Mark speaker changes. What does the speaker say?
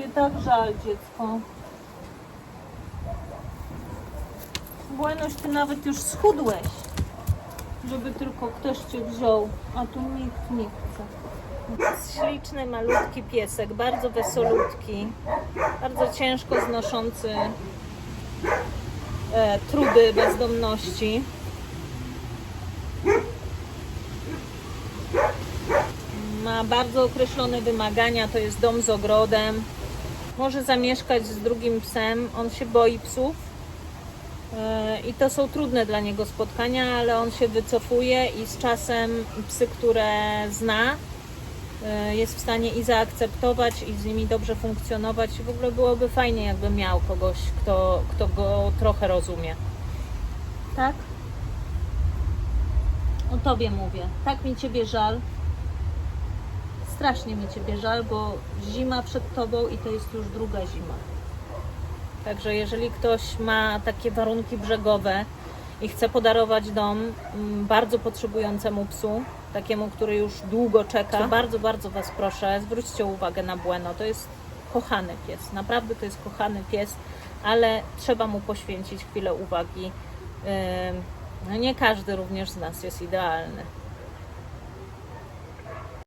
Speaker 1: ciebie tak żal, dziecko. Błędoś, ty nawet już schudłeś, żeby tylko ktoś cię wziął, a tu nikt nie chce. Śliczny, malutki piesek, bardzo wesolutki, bardzo ciężko znoszący e, trudy bezdomności. Ma bardzo określone wymagania, to jest dom z ogrodem. Może zamieszkać z drugim psem, on się boi psów. E, I to są trudne dla niego spotkania, ale on się wycofuje i z czasem psy, które zna, e, jest w stanie i zaakceptować, i z nimi dobrze funkcjonować. W ogóle byłoby fajnie, jakby miał kogoś, kto, kto go trochę rozumie. Tak? O tobie mówię. Tak mi ciebie żal. Strasznie mi ciebie żal, bo zima przed tobą i to jest już druga zima. Także jeżeli ktoś ma takie warunki brzegowe i chce podarować dom mm, bardzo potrzebującemu psu, takiemu, który już długo czeka, to bardzo, bardzo Was proszę, zwróćcie uwagę na Bueno. To jest kochany pies, naprawdę to jest kochany pies, ale trzeba mu poświęcić chwilę uwagi. No nie każdy również z nas jest idealny.